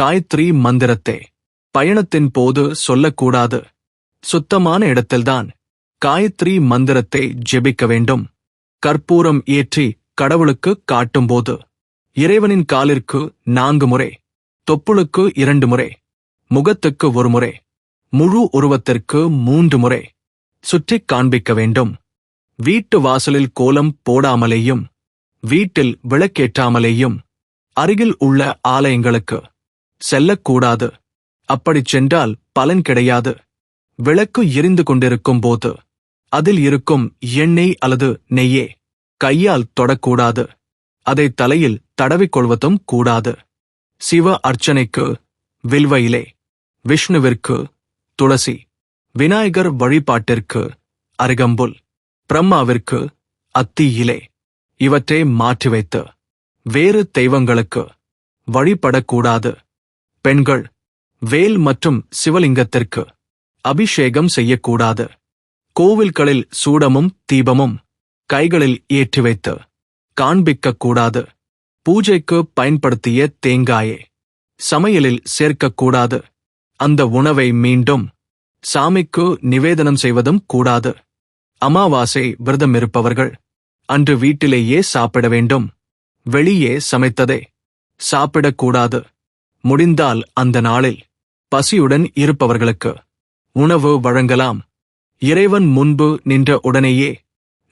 காயத்ரி மந்திரத்தை. பயணத்தின் போது சொல்லக்கூடாது. சுத்தமான இடத்தில்தான் காயத்ரி மந்திரத்தை ஜெபிக்க வேண்டும். கற்பூரம் ஏற்றி கடவுளுக்கு காட்டும்போது. இறைவனின் காலிற்கு நான்கு முறை தொப்புளுக்கு இரண்டு முறை முகத்துக்கு ஒரு முறை முழு உருவத்திற்கு மூன்று முறை சுற்றிக் காண்பிக்க வேண்டும். வீட்டு வாசலில் கோலம் போடாமலேயும் வீட்டில் விளக்கேற்றாமலேயும் அருகில் உள்ள ஆலயங்களுக்கு செல்லக்கூடாது. அப்படிச் சென்றால் பலன் கிடையாது. விளக்கு எரிந்து கொண்டிருக்கும் போது அதில் இருக்கும் எண்ணெய் அல்லது நெய்யே கையால் தொடக்கூடாது. அதை தலையில் தடவிக்கொள்வதும் கூடாது. சிவ அர்ச்சனைக்கு வில்வையிலே விஷ்ணுவிற்கு துளசி விநாயகர் வழிபாட்டிற்கு அருகம்புல் பிரம்மாவிற்கு அத்தி இலை இவற்றை மாற்றி வைத்து வேறு தெய்வங்களுக்கு வழிபடக்கூடாது. பெண்கள் வேல் மற்றும் சிவலிங்கத்திற்கு அபிஷேகம் செய்யக்கூடாது. கோவில்களில் சூடமும் தீபமும் கைகளில் ஏற்றி வைத்து காண்பிக்கக் கூடாது பூஜைக்கு பயன்படுத்திய தேங்காயை சமையலில் சேர்க்கக்கூடாது. அந்த உணவை மீண்டும் சாமிக்கு நிவேதனம் செய்வதும் கூடாது. அமாவாசை விரதம் இருப்பவர்கள் அன்று வீட்டிலேயே சாப்பிட வேண்டும். வெளியே சமைத்ததை சாப்பிடக்கூடாது. முடிந்தால் அந்த நாளில் பசியுடன் இருப்பவர்களுக்கு உணவு வழங்கலாம். இறைவன் முன்பு நின்ற உடனேயே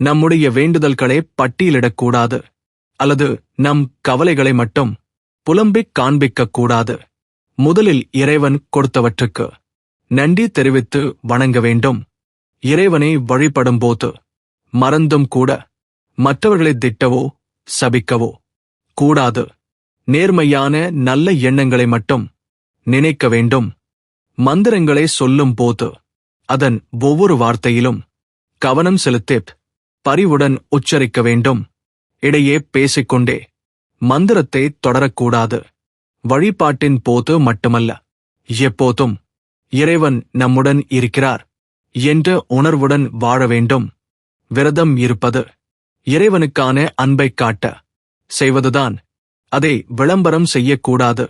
நம்முடைய வேண்டுதல்களை பட்டியலிடக்கூடாது அல்லது நம் கவலைகளை மட்டும் புலம்பிக் காண்பிக்கக் கூடாது முதலில் இறைவன் கொடுத்தவற்றுக்கு நன்றி தெரிவித்து வணங்க வேண்டும். இறைவனை வழிபடும்போது மறந்தும் கூட மற்றவர்களை திட்டவோ சபிக்கவோ கூடாது. நேர்மையான நல்ல எண்ணங்களை மட்டும் நினைக்க வேண்டும். மந்திரங்களை சொல்லும் போது அதன் ஒவ்வொரு வார்த்தையிலும் கவனம் செலுத்திப் பரிவுடன் உச்சரிக்க வேண்டும். இடையே பேசிக்கொண்டே மந்திரத்தை தொடரக்கூடாது. வழிபாட்டின் போது மட்டுமல்ல எப்போதும் இறைவன் நம்முடன் இருக்கிறார் என்ற உணர்வுடன் வாழ வேண்டும். விரதம் இருப்பது இறைவனுக்கான அன்பைக் காட்ட செய்வதுதான் அதை விளம்பரம் செய்யக்கூடாது.